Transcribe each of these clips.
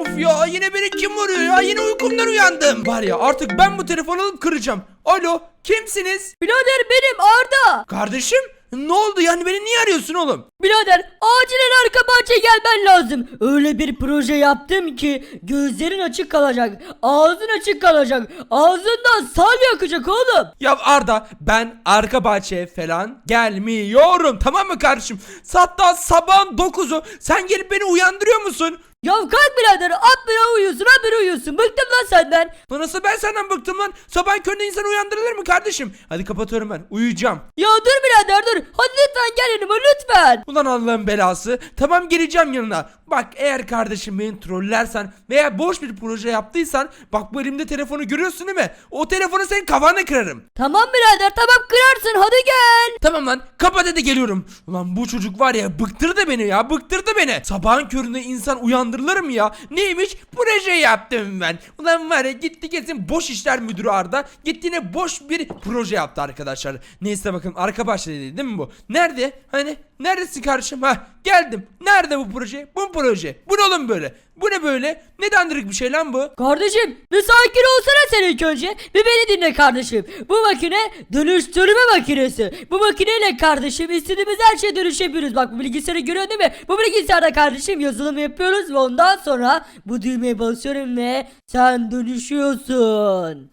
Of ya yine beni kim vuruyor ya? Yine uykumdan uyandım. Var ya artık ben bu telefonu alıp kıracağım. Alo kimsiniz? Birader benim Arda. Kardeşim ne oldu yani beni niye arıyorsun oğlum? Birader acilen arka bahçe gelmen lazım. Öyle bir proje yaptım ki gözlerin açık kalacak. Ağzın açık kalacak. Ağzından sal yakacak oğlum. Ya Arda ben arka bahçeye falan gelmiyorum tamam mı kardeşim? Hatta sabahın 9'u sen gelip beni uyandırıyor musun? Ya kalk birader at bire uyuyorsun at bire uyuyorsun. Bıktım lan senden. Lan Nasıl ben senden bıktım lan? Sabah köründe insan uyandırılır mı kardeşim? Hadi kapatıyorum ben uyuyacağım. Ya dur birader dur. Hadi lütfen gel yanıma lütfen. Ulan Allah'ın belası. Tamam geleceğim yanına. Bak eğer kardeşim beni trollersen veya boş bir proje yaptıysan bak bu elimde telefonu görüyorsun değil mi? O telefonu senin kafana kırarım. Tamam birader tamam kırarsın hadi gel. Tamam lan kapat hadi geliyorum. Ulan bu çocuk var ya bıktırdı beni ya bıktırdı beni. Sabahın köründe insan uyandırılır mı ya? Neymiş? Proje yaptım ben. Ulan var ya gitti kesin boş işler müdürü Arda. Gitti yine boş bir proje yaptı arkadaşlar. Neyse bakın arka bahçedeydi değil mi bu? Nerede? Hani neredesin kardeşim? Ha geldim. Nerede bu proje? Bu proje. Bu ne oğlum böyle? Bu ne böyle? Ne dandirik bir şey lan bu? Kardeşim bir sakin olsana sen ilk önce. Bir beni dinle kardeşim. Bu makine dönüştürme makinesi. Bu makineyle kardeşim istediğimiz her şeye dönüşebiliyoruz. Bak bu bilgisayarı görüyorsun değil mi? Bu bilgisayarda kardeşim yazılım yapıyoruz ve ondan sonra bu düğmeye basıyorum ve sen dönüşüyorsun.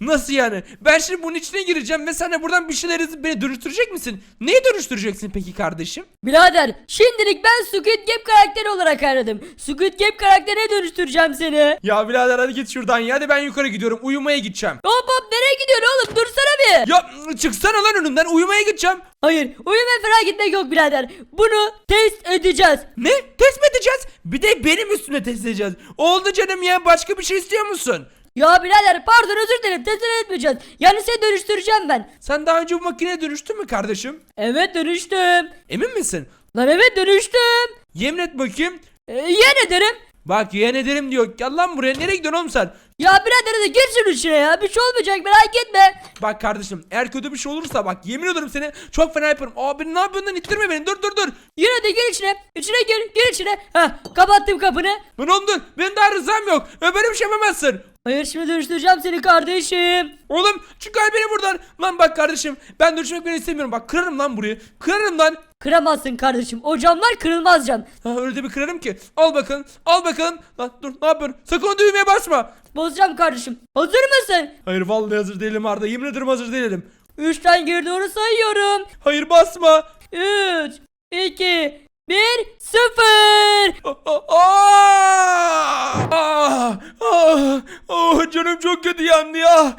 Nasıl yani? Ben şimdi bunun içine gireceğim ve sen de buradan bir şeyler yazıp beni dönüştürecek misin? Neye dönüştüreceksin peki kardeşim? Birader şimdilik ben Squid Game karakteri olarak aradım. Squid Game karakterine dönüştüreceğim seni. Ya birader hadi git şuradan ya. Hadi ben yukarı gidiyorum. Uyumaya gideceğim. Hop hop nereye gidiyorsun oğlum dursana bir. Ya çıksana lan önümden. Uyumaya gideceğim. Hayır uyumaya falan gitmek yok birader. Bunu test edeceğiz. Ne? Test mi edeceğiz? Bir de benim üstüne test edeceğiz. Oldu canım ya. Başka bir şey istiyor musun? Ya birader pardon özür dilerim test etmeyeceğiz. Yani seni dönüştüreceğim ben. Sen daha önce bu makineye dönüştün mü kardeşim? Evet dönüştüm. Emin misin? Lan evet dönüştüm. Yemin et bakayım. Ee, yeğen ederim. Bak yeğen ederim diyor. Gel lan buraya. Nereye gidiyorsun oğlum sen? Ya birader de gir şunun içine ya. Bir şey olmayacak merak etme. Bak kardeşim eğer kötü bir şey olursa bak yemin ediyorum seni çok fena yaparım. Abi ne yapıyorsun lan ittirme beni dur dur dur. Yine de gir içine. İçine gir. Gir içine. Heh kapattım kapını. Lan oğlum dur. Benim daha rızam yok. Ö, Böyle bir şey yapamazsın. Hayır şimdi dönüştüreceğim seni kardeşim. Oğlum çıkar beni buradan. Lan bak kardeşim ben dönüşmek beni istemiyorum. Bak kırarım lan burayı. Kırarım lan. Kıramazsın kardeşim. O camlar kırılmaz cam. Ha, öyle de bir kırarım ki. Al bakalım. Al bakalım. Lan dur ne yapıyorsun? Sakın o düğmeye basma. Bozacağım kardeşim. Hazır mısın? Hayır vallahi hazır değilim Arda. Yemin ederim hazır değilim. Üçten geri doğru sayıyorum. Hayır basma. 3, 2, 1, 0. Aa! Aa! Aa! Aa! Oh, canım çok kötü yandı ya.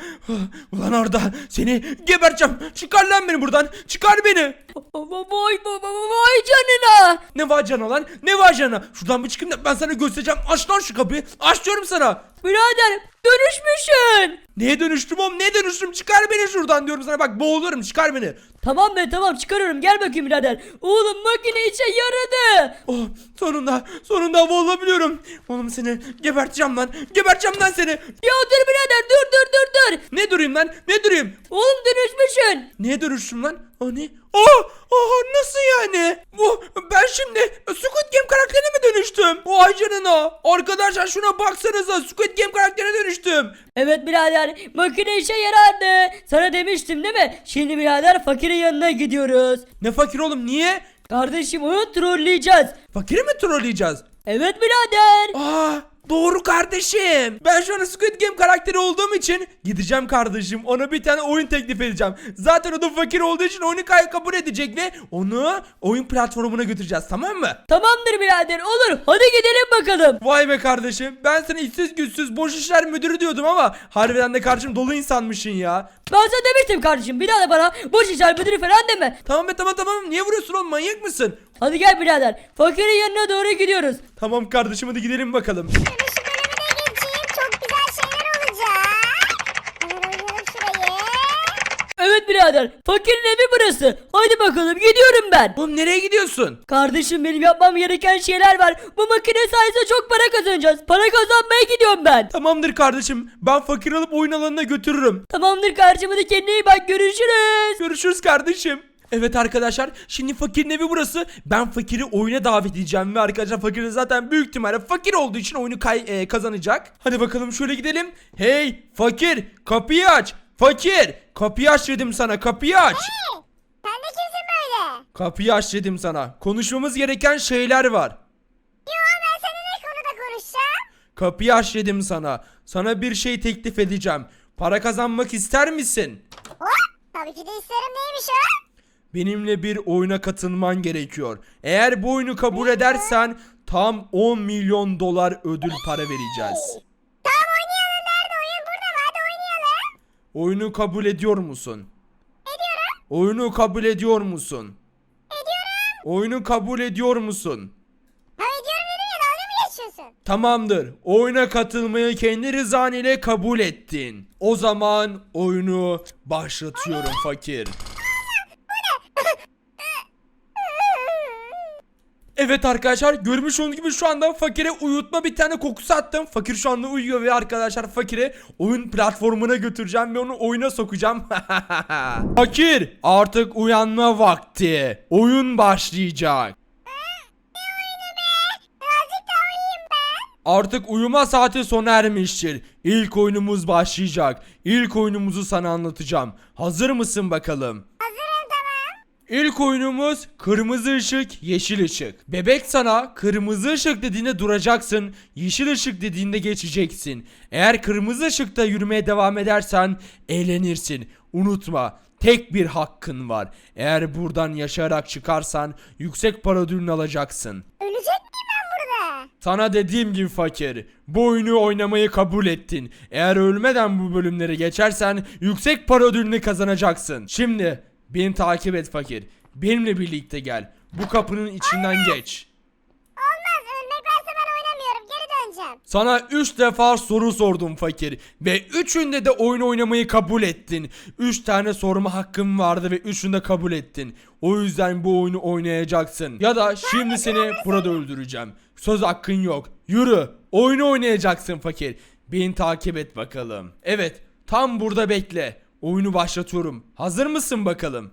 Ulan Arda seni geberteceğim. Çıkar lan beni buradan. Çıkar beni. Vay vay vay canına. Ne var canına lan? Ne var canına? Şuradan bir çıkayım da ben sana göstereceğim. Aç lan şu kapıyı. Aç diyorum sana. Birader dönüşmüşsün. Neye dönüştüm oğlum? Neye dönüştüm? Çıkar beni şuradan diyorum sana. Bak boğulurum. Çıkar beni. Tamam be tamam çıkarıyorum gel bakayım birader. Oğlum makine işe yaradı. Oh sonunda sonunda. Oğlum seni geberteceğim lan. Geberteceğim lan seni. Ya dur birader dur dur dur dur. Ne durayım lan? Ne durayım? Oğlum dönüşmüşsün. Neye dönüştüm lan? O ne? Oh! Oh nasıl yani? Bu ben şimdi Squid Game karakterine mi dönüştüm? O ay canına. Arkadaşlar şuna baksanıza Squid Game karakterine dönüştüm. Evet birader makine işe yaradı. Sana demiştim değil mi? Şimdi birader fakirin yanına gidiyoruz. Ne fakir oğlum niye? Kardeşim onu trolleyeceğiz. Fakiri mi trolleyeceğiz? Evet birader. Aa doğru kardeşim. Ben şu an Squid Game karakteri olduğum için gideceğim kardeşim. Ona bir tane oyun teklif edeceğim. Zaten o da fakir olduğu için oyunu kabul edecek ve onu oyun platformuna götüreceğiz tamam mı? Tamamdır birader olur. Hadi gidelim bakalım. Vay be kardeşim. Ben sana işsiz güçsüz boş işler müdürü diyordum ama harbiden de kardeşim dolu insanmışsın ya. Ben sana demiştim kardeşim bir daha da bana boş işler müdürü falan deme. Tamam be tamam tamam. Niye vuruyorsun oğlum manyak mısın? Hadi gel birader. Fakirin yanına doğru gidiyoruz. Tamam kardeşim hadi gidelim bakalım. Şimdi şu bölümüne geçeyim. Çok güzel şeyler olacak. Hemen oynayalım şurayı. Evet Evet birader. Fakirin evi burası. Haydi bakalım gidiyorum ben. Oğlum nereye gidiyorsun? Kardeşim benim yapmam gereken şeyler var. Bu makine sayesinde çok para kazanacağız. Para kazanmaya gidiyorum ben. Tamamdır kardeşim. Ben fakir alıp oyun alanına götürürüm. Tamamdır kardeşim hadi kendine iyi bak görüşürüz. Görüşürüz kardeşim. Evet arkadaşlar şimdi fakirin evi burası. Ben fakiri oyuna davet edeceğim ve arkadaşlar fakir zaten büyük ihtimalle fakir olduğu için oyunu kay- e, kazanacak. Hadi bakalım şöyle gidelim. Hey fakir kapıyı aç. Fakir kapıyı aç dedim sana kapıyı aç. Sen de kimsin böyle? Kapıyı aç dedim sana. Konuşmamız gereken şeyler var. Yo ben seninle ne konuda konuşacağım? Kapıyı aç dedim sana. Sana bir şey teklif edeceğim. Para kazanmak ister misin? Hop. Tabii ki de isterim neymiş o? Benimle bir oyuna katılman gerekiyor. Eğer bu oyunu kabul edersen tam 10 milyon dolar ödül para vereceğiz. Tamam oynayalım. Nerede oyun? Burada mı? Hadi oynayalım. Oyunu kabul ediyor musun? Ediyorum. Oyunu kabul ediyor musun? Ediyorum. Oyunu kabul ediyor musun? Ha ediyorum dedim ya dalga mı geçiyorsun? Tamamdır. Oyuna katılmayı kendi rızan ile kabul ettin. O zaman oyunu başlatıyorum fakir. Evet arkadaşlar görmüş olduğunuz gibi şu anda fakire uyutma bir tane kokusu attım. Fakir şu anda uyuyor ve arkadaşlar fakire oyun platformuna götüreceğim ve onu oyuna sokacağım. fakir artık uyanma vakti. Oyun başlayacak. Artık uyuma saati sona ermiştir. İlk oyunumuz başlayacak. İlk oyunumuzu sana anlatacağım. Hazır mısın bakalım? İlk oyunumuz kırmızı ışık, yeşil ışık. Bebek sana kırmızı ışık dediğinde duracaksın, yeşil ışık dediğinde geçeceksin. Eğer kırmızı ışıkta yürümeye devam edersen eğlenirsin. Unutma, tek bir hakkın var. Eğer buradan yaşayarak çıkarsan yüksek para ödülünü alacaksın. Ölecek miyim ben burada? Sana dediğim gibi fakir, bu oyunu oynamayı kabul ettin. Eğer ölmeden bu bölümleri geçersen yüksek para ödülünü kazanacaksın. Şimdi beni takip et fakir. Benimle birlikte gel. Bu kapının içinden geç. Olmaz. Ölmek varsa ben oynamıyorum. Geri döneceğim. Sana 3 defa soru sordum fakir ve üçünde de oyun oynamayı kabul ettin. 3 tane sorma hakkım vardı ve üçünü de kabul ettin. O yüzden bu oyunu oynayacaksın. Ya da şimdi seni burada öldüreceğim. Söz hakkın yok. Yürü. Oyunu oynayacaksın fakir. Beni takip et bakalım. Evet, tam burada bekle. Oyunu başlatıyorum. Hazır mısın bakalım?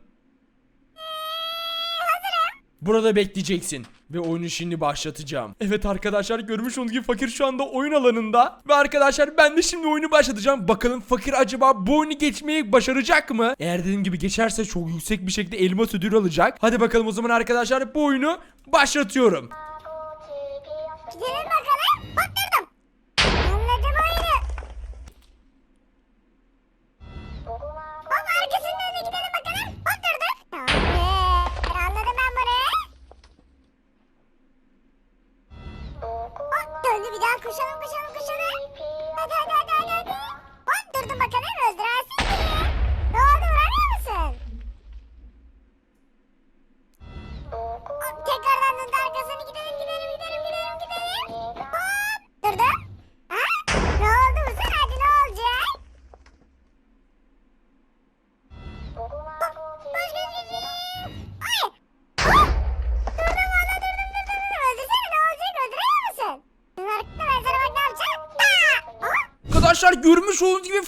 Burada bekleyeceksin ve oyunu şimdi başlatacağım. Evet arkadaşlar görmüş olduğunuz gibi fakir şu anda oyun alanında. Ve arkadaşlar ben de şimdi oyunu başlatacağım. Bakalım fakir acaba bu oyunu geçmeyi başaracak mı? Eğer dediğim gibi geçerse çok yüksek bir şekilde elmas ödülü alacak. Hadi bakalım o zaman arkadaşlar bu oyunu başlatıyorum. Gidelim koşalım koşalım koşalım. Hadi hadi hadi hadi. hadi.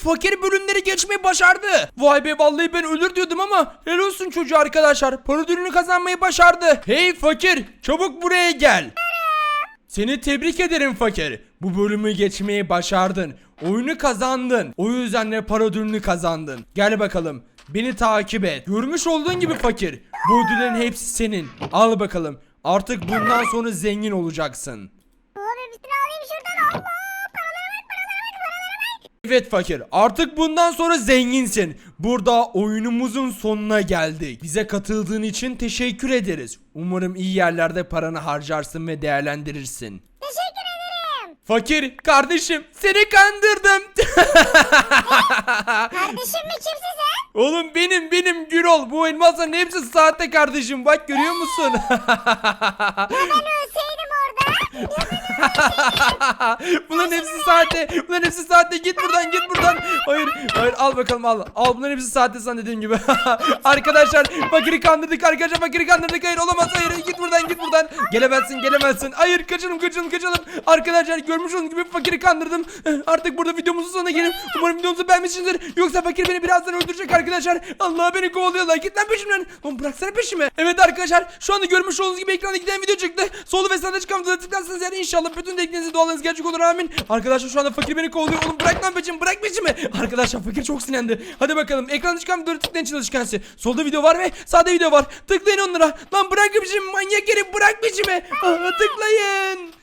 Fakir bölümleri geçmeyi başardı. Vay be vallahi ben ölür diyordum ama helal olsun çocuğu arkadaşlar. Para ödülünü kazanmayı başardı. Hey fakir çabuk buraya gel. Seni tebrik ederim fakir. Bu bölümü geçmeyi başardın. Oyunu kazandın. O yüzden de para ödülünü kazandın. Gel bakalım. Beni takip et. Görmüş olduğun gibi fakir. Bu ödüllerin hepsi senin. Al bakalım. Artık bundan sonra zengin olacaksın. Evet fakir artık bundan sonra zenginsin. Burada oyunumuzun sonuna geldik. Bize katıldığın için teşekkür ederiz. Umarım iyi yerlerde paranı harcarsın ve değerlendirirsin. Teşekkür ederim. Fakir kardeşim seni kandırdım. Kardeşim mi kimsin sen? Oğlum benim benim Gürol bu elmasların hepsi sahte kardeşim bak görüyor musun? Ben ölseydim orada. bunların hepsi sahte. Bunların hepsi sahte. Git buradan git buradan. Hayır hayır al bakalım al. Al bunların hepsi sahte sana dediğim gibi. arkadaşlar fakiri kandırdık arkadaşlar fakiri kandırdık. Hayır olamaz hayır git buradan git buradan. Gelemezsin gelemezsin. Hayır kaçalım kaçalım kaçalım. Arkadaşlar görmüş olduğunuz gibi fakiri kandırdım. Eh, Artık burada videomuzun sonuna gelin. Umarım videomuzu beğenmişsinizdir. Yoksa fakir beni birazdan öldürecek arkadaşlar. Allah beni kovalıyorlar. Git lan peşimden. Oğlum bıraksana peşimi. Evet arkadaşlar şu anda görmüş olduğunuz gibi ekranda giden video çıktı. Solda ve sağda çıkan videoları tıklarsanız yani inşallah bütün dileklerinizi dualarınız gerçek olur amin. Arkadaşlar şu anda fakir beni kovalıyor. Oğlum bırak lan peşimi bırak peşimi. Arkadaşlar fakir çok sinirlendi. Hadi bakalım ekranda çıkan videoları tıklayın çalışkansı. Solda video var ve sağda video var. Tıklayın onlara. Lan bırak peşimi manyak herif bırak peşimi. Tıklayın.